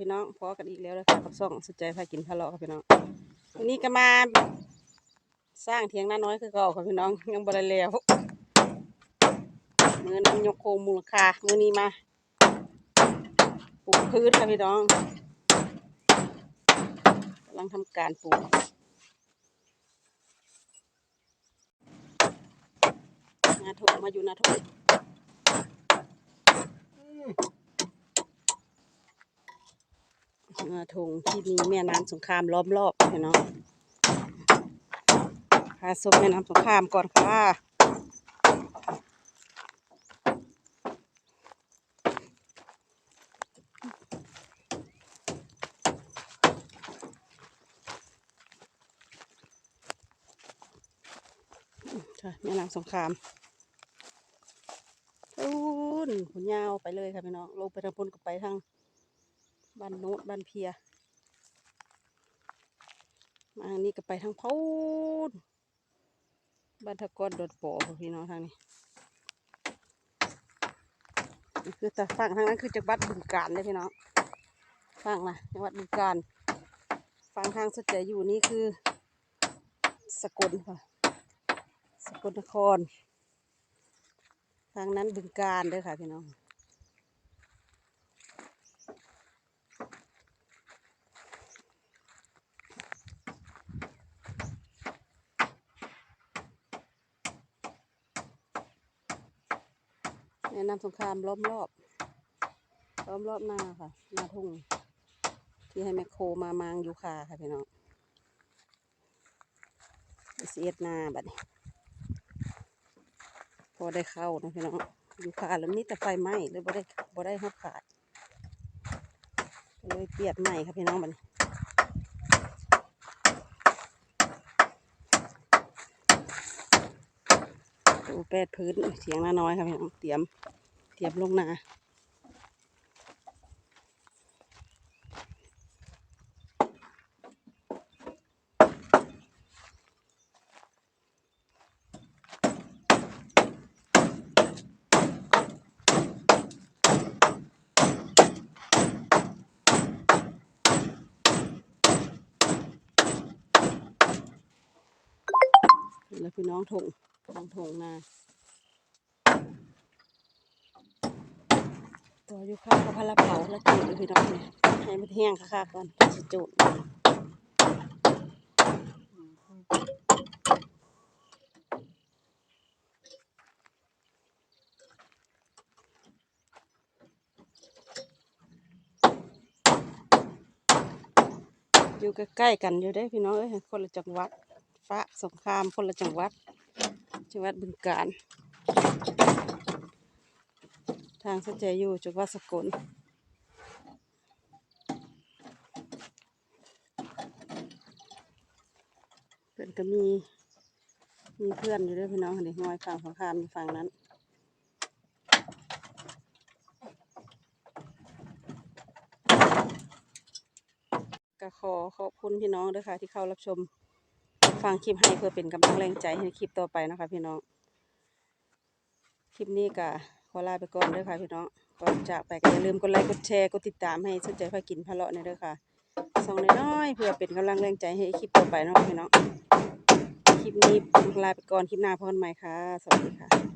พี่น้องพอกันอีกแล้วนะคะกับซ่องสุดใจพากินพะเลาะค่ะพี่น้องวันนี้ก็มา สร้างเทียงน้าน้อยคือเก่าค่ะพี่น้องยังบ่ได้แล้วมือนั้นยกโคมูลค่ามือนี้มาปลูกพืชค่ะพี่น้องกำลังทำการปลูกนาทงมาอยู่นาทง ทงที่มีแม่น้ำสงครามล้อมรอบพี่น้องพาส้มแม่น้ำสงครามก่อนค่ะค่ะแม่น้ำสงครามอู้นหุนยาวไปเลยค่ะพี่น้องลงไปทางพ้นก็ไปทาง บ้านโน้ตบ้านเพีย มาทางนี้ก็ไปทางพูนบ้านทะกอนดดปะค่ะพี่น้องทางนี้นี่คือแต่ฝั่งทางนั้นคือจังหวัดบึงกาฬเลยพี่น้องฝั่งนะจังหวัดบึงกาฬฝั่งทางสุดจอยู่นี่คือ สกลค่ะ สกลนคร ทางนั้นบึงการเด้ค่ะพี่น้อง แนะนำสงครามล้อมรอบ ล้อมรอบหน้าค่ะ หน้าทุ่ง ที่ให้แมคโครมามางยูค่ะค่ะพี่น้องเสียดหน้าบัดนี้ พอได้เข้านะพี่น้องยู่ขาแล้วมีแต่ไฟไหม้เลยบ่ได้บ่ได้หับขาดเลยเปียดใหม่ครับพี่น้องบัดนี้ ดูแปดพื้นเสียงน้าน้อยครับพี่น้องเตรียมเตรียมลงนาแล้วพี่น้องถง ทางถงนาตัวอยู่ข้าวกับพะละเผาแล้วจุดเลยพี่น้องเนี่ยให้มันแห้งค่ะก่อนจะจุดอยู่ใกล้ๆกันอยู่ได้พี่น้องเอ้ยคนละจังหวัดฟ้าสงครามคนละจังหวัด จังหวัดบึงกาฬทางสนใจอยู่จังหวัดสกลเพื่อนก็มี มีเพื่อนอยู่ด้วยพี่น้องเด็กน้อยฝั่งสงคามอยู่ฝั่งนั้นก็ขอขอบคุณพี่น้องด้วยค่ะที่เข้ารับชม ฟังคลิปให้เพื่อเป็นกำลังแรงใจให้คลิปต่อไปนะคะพี่น้อง คลิปนี้ก็ขอลาไปก่อนเด้อค่ะพี่น้องก่อนจากไปก็อย่าลืมกดไลค์กดแชร์กดติดตามให้สนใจพากินพะเลาะในอยเด้อค่ะส่องน้อยๆเพื่อเป็นกำลังแรงใจให้คลิปต่อไปเนาะพี่น้องคลิปนี้ลาไปก่อนคลิปหน้าพบกันใหม่ค่ะ สวัสดีค่ะ